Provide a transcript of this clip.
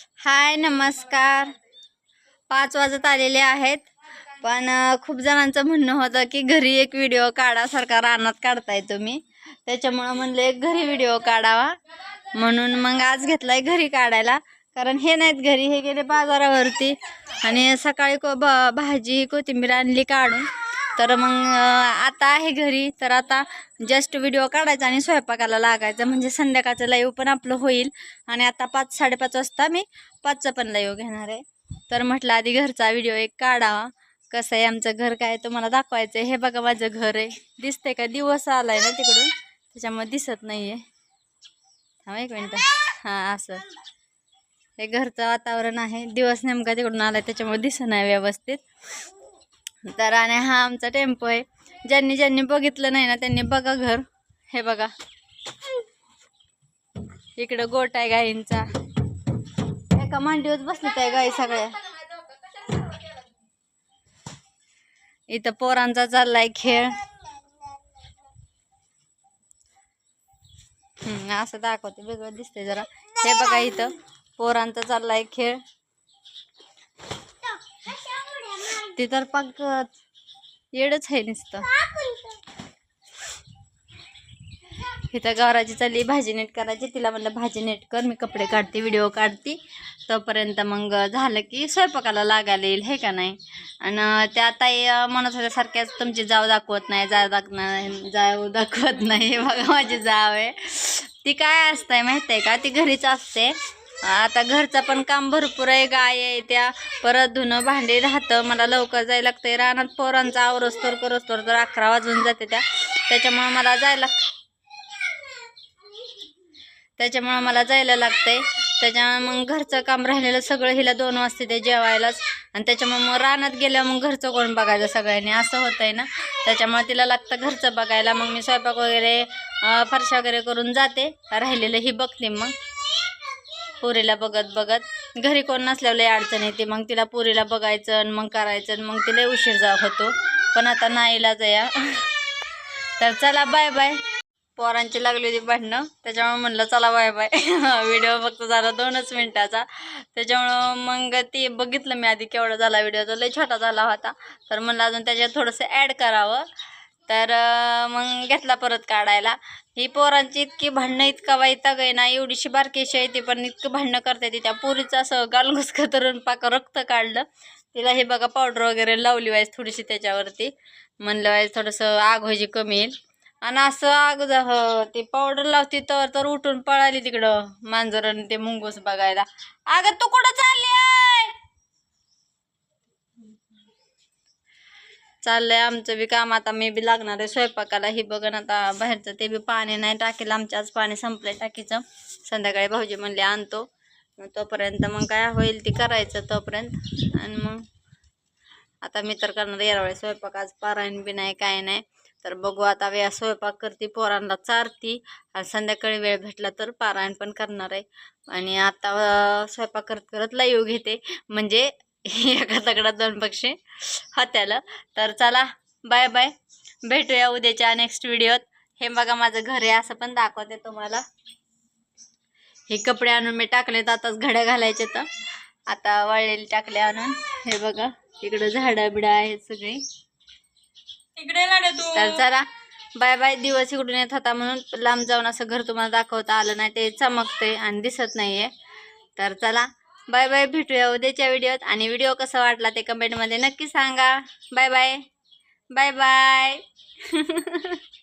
हाय नमस्कार. पाच वाजत आलेले आहेत पण खूप जणांचं म्हणणं होतं की घरी एक व्हिडिओ काढासारखा रानात काढताय तुम्ही. त्याच्यामुळं म्हणलं एक घरी व्हिडिओ काढावा. म्हणून मग आज घेतलाय घरी काढायला. कारण हे नाहीत घरी हे गेले बाजारावरती. आणि सकाळी को भाजी कोथिंबीर आणली काढून. तर मग आता आहे घरी. तर आता जस्ट व्हिडिओ काढायचा आणि स्वयंपाकाला लागायचं. म्हणजे संध्याकाळचं लाईव्ह पण आपलं होईल. आणि आता पाच साडेपाच वाजता मी पाचचा पण लाईव्ह घेणार आहे. तर म्हटलं आधी घरचा व्हिडिओ एक काढावा. कसं आहे आमचं घर काय तुम्हाला दाखवायचं आहे हे बघा माझं घर आहे. दिसतंय का? दिवस आलाय ना तिकडून. त्याच्यामुळे दिसत नाही आहे थांब एक मिनटं. हां असं. हे घरचं वातावरण आहे. दिवस नेमका तिकडून आलाय त्याच्यामुळे दिसत नाही व्यवस्थित. तर आणि हा आमचा टेम्पो आहे. ज्यांनी ज्यांनी बघितलं नाही ना त्यांनी बघा घर. हे बघा. इकडं गोट आहे गाईंचा. एका मांडीवर बसलेत आहे गाई सगळ्या. इथं पोरांचा चाललाय खेळ. असं दाखवते वेगळं दिसतंय जरा. हे बघा इथं पोरांचा चाललाय खेळ. ते तर पग येडच आहे नुसतं. इथं गौराची चालली भाजी नेट करायची तिला म्हणलं भाजी नेट कर मी कपडे काढते व्हिडिओ काढते. तोपर्यंत मग झालं की स्वयंपाकाला लागायला येईल हे का नाही? आणि त्या ताई म्हणत होत्या सारख्याच तुमची जाव दाखवत नाही जाव दाखवणार जाव दाखवत नाही बघा माझी जाव आहे. ती काय असतंय माहीत आहे का? ती घरीच असते. आता घरचं पण काम भरपूर आहे गाय आहे त्या. परत धुणं भांडी राहतं. मला लवकर जायला लागतंय. रानात पोरांचा आवरस्तोर करस्तोर तर अकरा वाजून जाते त्या. त्याच्यामुळं मला जायला त्याच्यामुळं मला जायला लागतंय. त्याच्यामुळे मग घरचं काम राहिलेलं सगळं हिला दोन वाजते ते जेवायलाच. आणि त्याच्यामुळे मग रानात गेल्यावर मग घरचं कोण बघायचं सगळ्यांनी? असं होतंय ना? त्याच्यामुळे तिला लागतं घरचं बघायला. मग मी स्वयंपाक वगैरे फरशा वगैरे करून जाते. राहिलेलं ही बघते मग. पुरीला बघत बघत. घरी कोण नसल्यावर लई अडचण येते. मग तिला पुरीला बघायचं आणि मग करायचं आणि मग तिला उशीर जा होतो. पण आता नाईला या तर चला बाय बाय. पोरांची लागली होती भांडणं. त्याच्यामुळे म्हणलं चला बाय बाय. व्हिडिओ फक्त झाला दोनच मिनटाचा. त्याच्यामुळं मग ते बघितलं मी आधी केवढा झाला व्हिडिओ. तो लई छोटा झाला होता. तर म्हणलं अजून त्याच्यात थोडंसं ॲड करावं. तर मग घेतला परत काढायला. ही पोरांची इतकी भांडणं इतका वैताग आहे ना एवढीशी बारकीशी आहे ती पण इतकं भांडणं करते येते त्या पोरीचं असं गालगुस तरून पाक रक्त काढलं. तिला हे बघा पावडर वगैरे लावली व्हायच थोडीशी त्याच्यावरती. म्हणलं व्हायचं थोडंसं आग व्हायची कमी येईल. आणि असं आग जा- हो, ह, ते पावडर लावते तर तर उठून पळाली तिकडं मांजर आणि ते मुंगूस बघायला. अगं तू कुठं चालली आहे चाललंय आमचं बी काम. आता मी बी लागणार आहे स्वयंपाकाला. ही बघन आता बाहेरचं ते बी पाणी नाही टाकेल. आमच्या आज पाणी संपलंय टाकीचं. संध्याकाळी भाऊजी म्हणले आणतो. मग तोपर्यंत मग काय होईल ते करायचं तोपर्यंत. आणि मग आता मी तर करणार येरावळे स्वयंपाक. आज पारायण बी नाही काय नाही. तर बघू आता वेळा स्वयंपाक करते पोरांना चारती. आणि संध्याकाळी वेळ भेटला तर पारायण पण करणार आहे. आणि आता स्वयंपाक करत करत लाईव्ह घेते. म्हणजे एका दगडात दोन पक्षी होत्याला. तर चला बाय बाय भेटूया उद्याच्या नेक्स्ट व्हिडिओत हे बघा माझं घर आहे असं पण दाखवते तुम्हाला. हे कपडे आणून मी टाकलेत आताच घड्या घालायचे तर. आता वाळलेले टाकले आणून. हे बघा इकडं झाडं बिडं आहेत सगळी. इकडे तर चला बाय बाय दिवस इकडून येत होता म्हणून लांब जाऊन असं घर तुम्हाला दाखवता आलं नाही. ते चमकतंय आणि दिसत नाहीये. तर चला बाय बाय भेटूया उद्याच्या व्हिडिओत. आणि व्हिडिओ कसा वाटला ते कमेंटमध्ये नक्की सांगा. Bye bye. Bye bye.